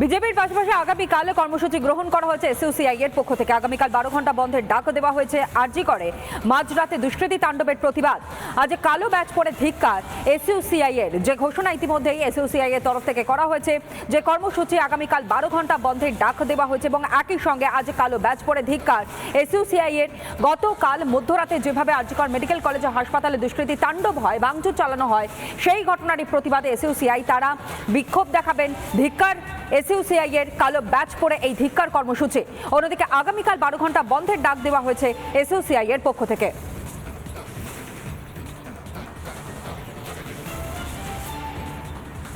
বিজেপির পাশাপাশি আগামীকাল কর্মসূচি গ্রহণ করা হয়েছে এসইউসিআই এর পক্ষ থেকে। আগামীকাল বারো ঘণ্টা বন্ধের ডাক দেওয়া হয়েছে আরজি করে। মাঝরাতে দুষ্কৃতী তাণ্ডবের প্রতিবাদ। আজ কালো ব্যাচ পরে ধিক্কার এসইউসিআই এর। যে ঘোষণা ইতিমধ্যেই এসইউসিআই এর তরফ থেকে করা হয়েছে, যে কর্মসূচি আগামীকাল বারো ঘণ্টা বন্ধের ডাক দেওয়া হয়েছে এবং একই সঙ্গে আজ কালো ব্যাচ পরে ধিক্কার এসইউসিআই এর। গতকাল মধ্যরাতে যেভাবে আরজিকর মেডিকেল কলেজ ও হাসপাতালে দুষ্কৃতী তাণ্ডব হয়, ভাঙচুর চালানো হয়, সেই ঘটনারই প্রতিবাদে এসইউসিআই তারা বিক্ষোভ দেখাবেন। ধিক্কার এসইউসিআই এর কালো ব্যাচ পরে এই ধিক্কার কর্মসূচি। অন্যদিকে আগামীকাল বারো ঘণ্টা বন্ধের ডাক দেওয়া হয়েছে এসইউসিআই এর পক্ষ থেকে।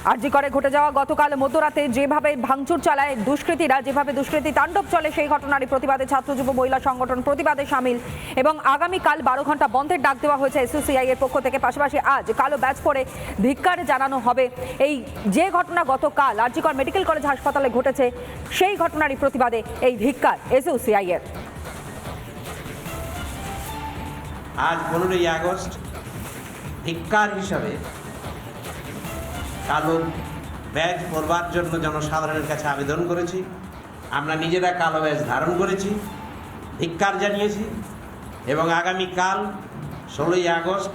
আরজি করে ঘটে যাওয়া গতকাল মধ্যরাতে যেভাবে ভাঙচুর চালায় দুষ্কৃতীরা, যেভাবে দুষ্কৃতী তাণ্ডব চলে, সেই ঘটনারই প্রতিবাদে ছাত্র যুব মহিলা সংগঠন প্রতিবাদে সামিল এবং আগামীকাল বারো ঘণ্টা বন্ধের ডাক দেওয়া হয়েছে এসইউসিআই এর পক্ষ থেকে। পাশাপাশি আজ কালো ব্যাচ পরে ধিক্কার জানানো হবে। এই যে ঘটনা গতকাল আরজিকর মেডিকেল কলেজ হাসপাতালে ঘটেছে, সেই ঘটনারই প্রতিবাদে এই ধিক্কার এসইউসিআই এর। আজ পনেরোই আগস্ট, ধিক্কার হিসাবে কালো ব্যাজ পরবার জন্য জনসাধারণের কাছে আবেদন করেছি। আমরা নিজেরা কালো ব্যাজ ধারণ করেছি, ধিক্কার জানিয়েছি এবং আগামীকাল ষোলোই আগস্ট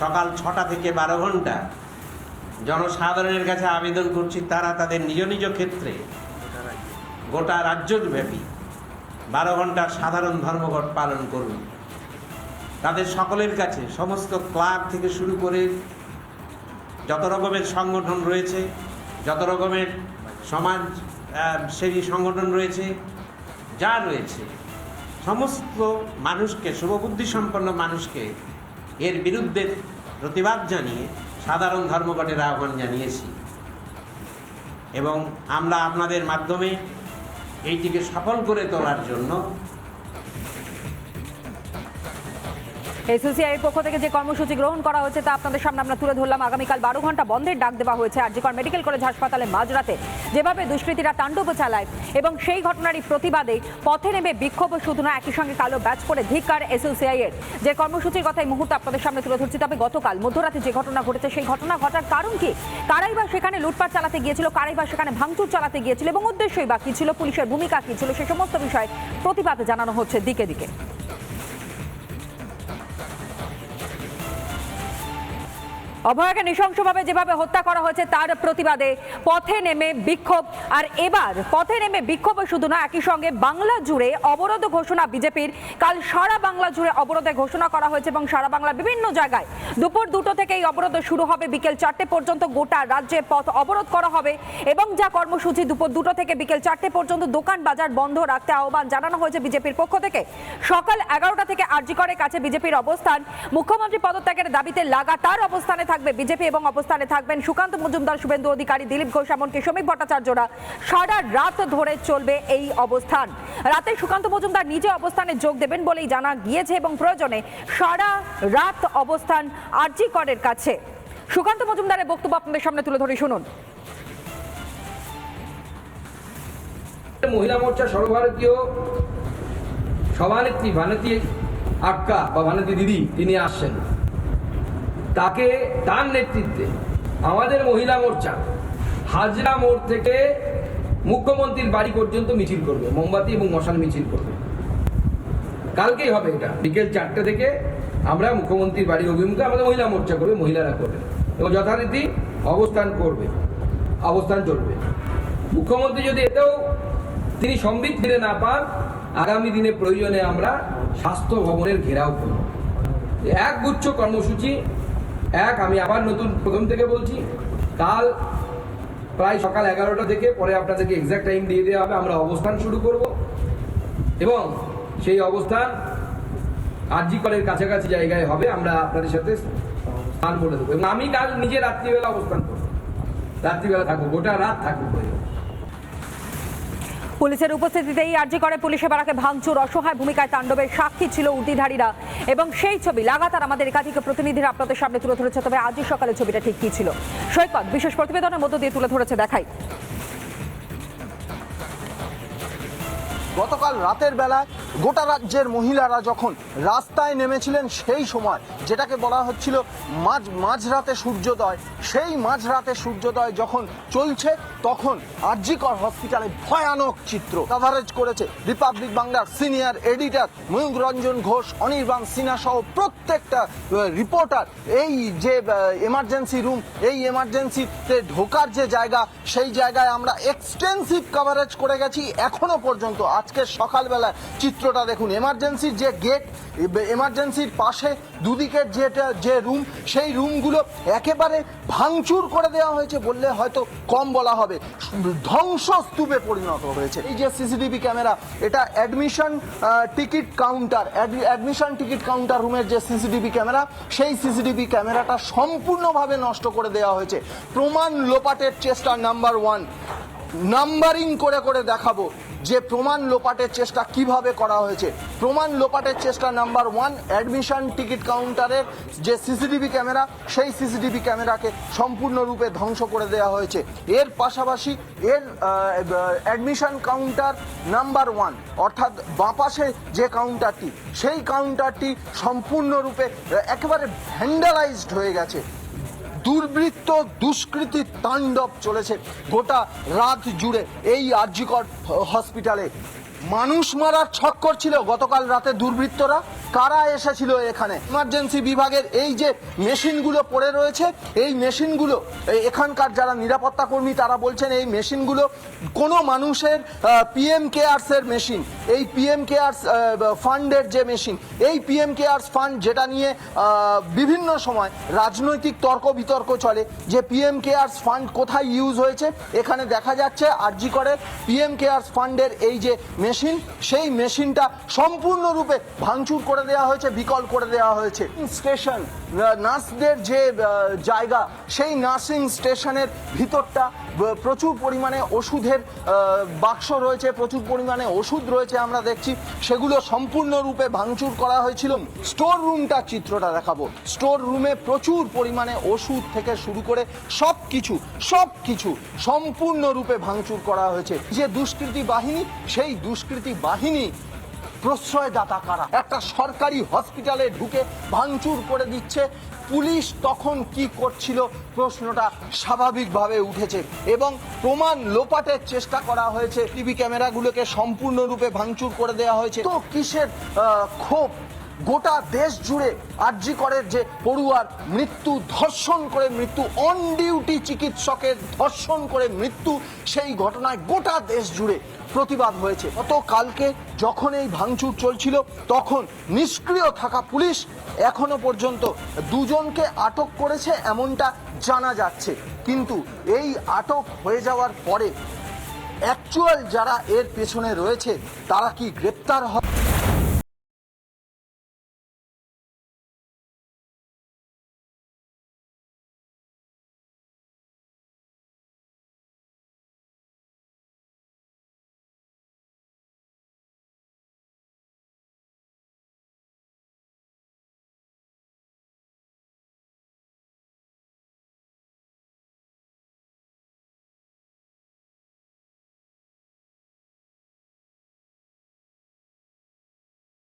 সকাল ছটা থেকে বারো ঘণ্টা জনসাধারণের কাছে আবেদন করছি, তারা তাদের নিজ নিজ ক্ষেত্রে গোটা রাজ্যব্যাপী বারো ঘণ্টার সাধারণ ধর্মঘট পালন করুন তাদের সকলের কাছে সমস্ত ক্লাব থেকে শুরু করে যত রকমের সংগঠন রয়েছে, যত রকমের সমাজ সেবী সংগঠন রয়েছে, যা রয়েছে, সমস্ত মানুষকে, শুভবুদ্ধি সম্পন্ন মানুষকে এর বিরুদ্ধে প্রতিবাদ জানিয়ে সাধারণ ধর্মঘটের আহ্বান জানিয়েছি। এবং আমরা আপনাদের মাধ্যমে এইটিকে সফল করে তোলার জন্য এসইউসিআই এর পক্ষ থেকে যে কর্মসূচি গ্রহণ করা হয়েছে তা আপনাদের সামনে আমরা তুলে ধরলাম। আগামীকাল বারো ঘণ্টা বন্ধের ডাক দেওয়া হয়েছে। আর আরজিকর মেডিকেল কলেজ হাসপাতালে মাঝরাতে যেভাবে দুষ্কৃতীরা তাণ্ডব চালায় এবং সেই ঘটনারই প্রতিবাদে পথে নেমে বিক্ষোভ শুধু না, একই সঙ্গে কালো ব্যাচ করে ধিক্কার এসইউসিআই এর। যে কর্মসূচির কথা এই মুহূর্তে আপনাদের সামনে তুলে ধরছি, তবে গতকাল মধ্যরাতে যে ঘটনা ঘটেছে, সেই ঘটনা ঘটার কারণ কি? কারাই বা সেখানে লুটপাট চালাতে গিয়েছিল, কারাই বা সেখানে ভাঙচুর চালাতে গিয়েছিল এবং উদ্দেশ্যই বা কি ছিল, পুলিশের ভূমিকা কি ছিল, সে সমস্ত বিষয়ে প্রতিবাদ জানানো হচ্ছে দিকে দিকে। অভয়াকে নৃশংসভাবে যেভাবে হত্যা করা হয়েছে, তার প্রতিবাদে পথে নেমে বিক্ষোভ। আর এবার পথে নেমে বিক্ষোভ শুধু না, একই সঙ্গে বাংলা জুড়ে অবরোধ ঘোষণা বিজেপির। কাল সারা বাংলা জুড়ে অবরোধে ঘোষণা করা হয়েছে এবং সারা বাংলার বিভিন্ন জায়গায় দুপুর দুটো থেকে এই অবরোধ শুরু হবে। বিকেল চারটে পর্যন্ত গোটা রাজ্যে পথ অবরোধ করা হবে এবং যা কর্মসূচি দুপুর দুটো থেকে বিকেল চারটে পর্যন্ত দোকান বাজার বন্ধ রাখতে আহ্বান জানানো হয়েছে বিজেপির পক্ষ থেকে। সকাল এগারোটা থেকে আরজিকরের কাছে বিজেপির অবস্থান। মুখ্যমন্ত্রী পদত্যাগের দাবিতে লাগাতার অবস্থানে থাকবে বিজেপি এবং অবস্থানে থাকবেন সুকান্ত মজুমদার, শুভেন্দু অধিকারী, দিলীপ ঘোষ এমনকি শ্রমিক ভট্টাচার্যরা। সারা রাত ধরে চলবে এই অবস্থান। রাতে সুকান্ত মজুমদার নিজে অবস্থানে যোগ দেবেন বলেই জানা গিয়েছে এবং প্রয়োজনে সারা রাত অবস্থান আরজি করের কাছে। সুকান্ত মজুমদারের বক্তব্য আপনাদের সামনে তুলে ধরে শুনুন। মহিলা মোর্চা সর্বভারতীয় সভানেত্রী ভানতী আক্কা বা ভানতী দিদি, তিনি আসছেন। তাকে তার নেতৃত্বে আমাদের মহিলা মোর্চা হাজরা মোড় থেকে মুখ্যমন্ত্রীর বাড়ি পর্যন্ত মিছিল করবে, মোমবাতি এবং মশাল মিছিল করবে। কালকেই হবে এটা, বিকেল চারটে থেকে আমরা মুখ্যমন্ত্রীর বাড়ির অভিমুখে আমাদের মহিলা মোর্চা করবে, মহিলারা করবে এবং যথারীতি অবস্থান করবে, অবস্থান চলবে। মুখ্যমন্ত্রী যদি এতেও তিনি সম্বিত ফিরে না পান, আগামী দিনে প্রয়োজনে আমরা স্বাস্থ্য ভবনের ঘেরাও করব। এক গুচ্ছ কর্মসূচি এক, আমি আবার নতুন প্রথম থেকে বলছি, কাল প্রায় সকাল এগারোটা থেকে পরে আপনাদেরকে এক্সাক্ট টাইম দিয়ে দেওয়া হবে, আমরা অবস্থান শুরু করব। এবং সেই অবস্থান আরজি কাছাকাছি জায়গায় হবে, আমরা আপনাদের সাথে স্থান করে দেবো। এবং আমি কাল নিজে রাত্রিবেলা অবস্থান করব। রাত্রিবেলা থাকব, গোটা রাত থাকব। পুলিশের উপস্থিতিতেই আর্জি করে পুলিশে বাড়াকে ভাঙচুর, অসহায় ভূমিকায় তাণ্ডবের সাক্ষী ছিল উর্দিধারীরা এবং সেই ছবি লাগাতার আমাদের একাধিক প্রতিনিধিরা আপনাদের সামনে তুলে ধরেছে, তবে আজই সকালে ছবিটা ঠিক কি ছিল? সৈকত, বিশেষ প্রতিবেদনের মধ্য দিয়ে তুলে ধরেছে, দেখাই। গতকাল রাতের বেলায় গোটা রাজ্যের মহিলারা যখন রাস্তায় নেমেছিলেন সেই সময়, যেটাকে বলা হচ্ছিল মাঝ, মাঝরাতে সূর্যোদয়, সেই মাঝরাতে সূর্যোদয় যখন চলছে, তখন আরজিকর হসপিটালে ভয়ানক চিত্র কাভারেজ করেছে রিপাবলিক বাংলার সিনিয়র এডিটর ময়ূক রঞ্জন ঘোষ, অনির্বাণ সিনহা সহ প্রত্যেকটা রিপোর্টার এই যে এমার্জেন্সি রুম এই এমার্জেন্সিতে ঢোকার যে জায়গা, সেই জায়গায় আমরা এক্সটেন্সিভ কাভারেজ করে গেছি, এখনও পর্যন্ত আজকে সকালবেলায় চিত্রটা দেখুন। এমার্জেন্সির যে গেট এমার্জেন্সির পাশে দুদিকের যেটা যে রুম সেই রুমগুলো একেবারে ভাঙচুর করে দেওয়া হয়েছে বললে হয়তো কম বলা হবে। ধ্বংসস্তূপে পরিণত হয়েছে। এই যে সিসিটিভি ক্যামেরা এটা admission ticket counter admission ticket counter রুমের যে সিসিটিভি ক্যামেরা সেই সিসিটিভি ক্যামেরাটা সম্পূর্ণভাবে নষ্ট করে দেওয়া হয়েছে। প্রমাণ লোপাটের চেষ্টা নাম্বার ওয়ান নাম্বারিং করে করে দেখাবো যে প্রমাণ লোপাটের চেষ্টা কীভাবে করা হয়েছে। প্রমাণ লোপাটের চেষ্টা নাম্বার ওয়ান, অ্যাডমিশন টিকিট কাউন্টারের যে সিসিটিভি ক্যামেরা, সেই সিসিটিভি ক্যামেরাকে সম্পূর্ণরূপে ধ্বংস করে দেওয়া হয়েছে। এর পাশাপাশি এর অ্যাডমিশন কাউন্টার নাম্বার ওয়ান, অর্থাৎ বাঁপাশে যে কাউন্টারটি, সেই কাউন্টারটি সম্পূর্ণরূপে একেবারে ভ্যান্ডালাইজড হয়ে গেছে। দুর্বৃত্ত দুষ্কৃতির তাণ্ডব চলেছে গোটা রাত জুড়ে এই আর্যিকর হসপিটালে। মানুষ মারার ছক্কর ছিল গতকাল রাতে দুর্বৃত্তরা। কারা এসেছিল এখানে? ইমার্জেন্সি বিভাগের এই যে মেশিনগুলো পড়ে রয়েছে, এই মেশিনগুলো এখানকার যারা নিরাপত্তা কর্মী, তারা বলছেন এই মেশিনগুলো কোনো মানুষের পিএম কেয়ার্সের মেশিন, এই পিএম কেয়ার্স ফান্ডের যে মেশিন, এই পিএম কেয়ার্স ফান্ড যেটা নিয়ে বিভিন্ন সময় রাজনৈতিক তর্ক বিতর্ক চলে, যে পিএম কেয়ার্স ফান্ড কোথায় ইউজ হয়েছে, এখানে দেখা যাচ্ছে আরজি করে পিএম কেয়ার্স ফান্ডের এই যে মেশিন, সেই মেশিনটা সম্পূর্ণরূপে ভাঙচুর করে দেওয়া হয়েছে, বিকল করে দেওয়া হয়েছে। স্টেশন নার্সদের যে জায়গা, সেই নার্সিং স্টেশনের ভিতরটা প্রচুর পরিমাণে ওষুধের বাক্স রয়েছে, প্রচুর পরিমাণে ওষুধ রয়েছে আমরা দেখছি। সেগুলো সম্পূর্ণরূপে ভাঙচুর করা হয়েছিল। স্টোর রুমটা চিত্রটা দেখাবো। স্টোর রুমে প্রচুর পরিমাণে ওষুধ থেকে শুরু করে সব কিছু সব কিছু সম্পূর্ণরূপে ভাঙচুর করা হয়েছে। যে দুষ্কৃতী বাহিনী, সেই দুষ্কৃতী বাহিনী প্রশ্রয়দাতা কারা? একটা সরকারি হসপিটালে ঢুকে ভাঙচুর করে দিচ্ছে। পুলিশ তখন কি করছিল? প্রশ্নটা স্বাভাবিকভাবে উঠেছে এবং প্রমাণ লোপাটের চেষ্টা করা হয়েছে। টিভি ক্যামেরাগুলোকে সম্পূর্ণরূপে ভাঙচুর করে দেওয়া হয়েছে। তো কিসের ক্ষোভ? গোটা দেশ জুড়ে আরজি করের যে পড়ুয়ার মৃত্যু, ধর্ষণ করে মৃত্যু অন ডিউটি চিকিৎসকের ধর্ষণ করে মৃত্যু, সেই ঘটনায় গোটা দেশ জুড়ে প্রতিবাদ হয়েছে। গত কালকে যখন এই ভাঙচুর চলছিল, তখন নিষ্ক্রিয় থাকা পুলিশ এখনও পর্যন্ত দুজনকে আটক করেছে এমনটা জানা যাচ্ছে। কিন্তু এই আটক হয়ে যাওয়ার পরে অ্যাকচুয়াল যারা এর পেছনে রয়েছে, তারা কি গ্রেপ্তার হয়